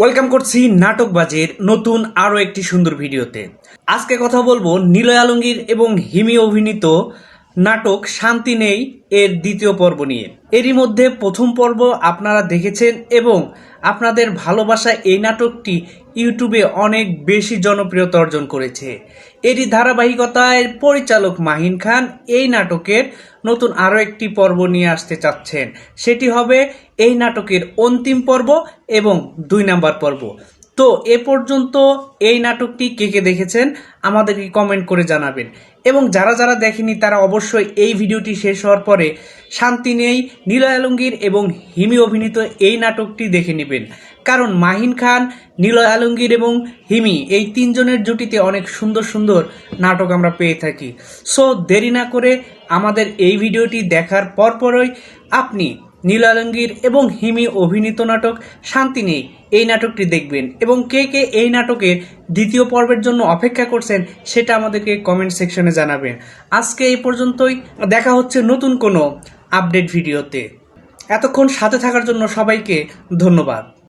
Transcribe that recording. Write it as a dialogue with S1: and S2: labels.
S1: Welcome করছি নাটকবাজের নতুন আরও একটি সুন্দর ভিডিওতে। আজকে কথা বলব নিলয় আলমগীর এবং হিমি অভিনীত নাটক শান্তি নেই এর দ্বিতীয় পর্ব নিয়ে। এরই মধ্যে প্রথম পর্ব আপনারা দেখেছেন এবং আপনাদের ভালোবাসা এই নাটকটি ইউটিউবে অনেক বেশি জনপ্রিয়তা অর্জন করেছে। এরই ধারাবাহিকতায় পরিচালক মাহিন খান এই নাটকের নতুন আরও একটি পর্ব নিয়ে আসতে চাচ্ছেন। সেটি হবে এই নাটকের অন্তিম পর্ব এবং দুই নাম্বার পর্ব। তো এ পর্যন্ত এই নাটকটি কে কে দেখেছেন আমাদেরকে কমেন্ট করে জানাবেন। এবং যারা যারা দেখেনি তারা অবশ্যই এই ভিডিওটি শেষ হওয়ার পরে শান্তি নেই, নীলয় আলমগীর এবং হিমি অভিনীত এই নাটকটি দেখে নেবেন। কারণ মাহিন খান, নীলয় আলমগীর এবং হিমি এই তিনজনের জুটিতে অনেক সুন্দর সুন্দর নাটক আমরা পেয়ে থাকি। সো দেরি না করে আমাদের এই ভিডিওটি দেখার পরপরই আপনি নীল আলমগীর এবং হিমি অভিনীত নাটক শান্তি নেই। এই নাটকটি দেখবেন। এবং কে কে এই নাটকের দ্বিতীয় পর্বের জন্য অপেক্ষা করছেন সেটা আমাদেরকে কমেন্ট সেকশনে জানাবেন। আজকে এই পর্যন্তই। দেখা হচ্ছে নতুন কোনো আপডেট ভিডিওতে এতক্ষণ সাথে থাকার জন্য সবাইকে ধন্যবাদ।